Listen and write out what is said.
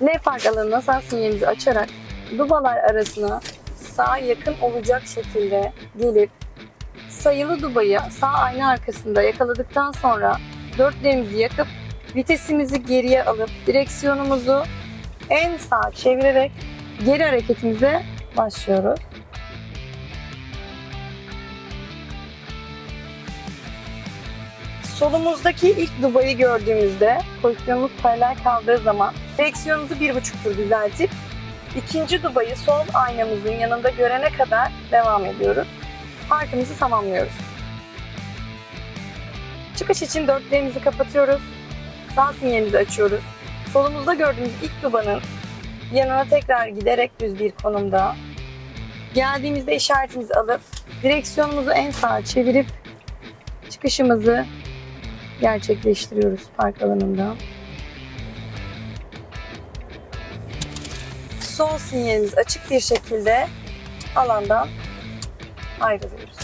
L fark alanına sağ sinyalimizi açarak dubalar arasına sağa yakın olacak şekilde gelip sayılı dubayı sağ ayna arkasında yakaladıktan sonra dörtlerimizi yakıp vitesimizi geriye alıp direksiyonumuzu en sağa çevirerek geri hareketimize başlıyoruz. Solumuzdaki ilk dubayı gördüğümüzde pozisyonumuz paralel kaldığı zaman direksiyonumuzu bir buçuk tur düzeltip ikinci dubayı sol aynamızın yanında görene kadar devam ediyoruz. Parkımızı tamamlıyoruz. Çıkış için dörtlerimizi kapatıyoruz. Sağ sinyalimizi açıyoruz. Solumuzda gördüğümüz ilk dubanın yanına tekrar giderek düz bir konumda. Geldiğimizde işaretimizi alıp direksiyonumuzu en sağa çevirip çıkışımızı gerçekleştiriyoruz park alanında. Sol sinyalimiz açık bir şekilde alandan ayrılıyoruz.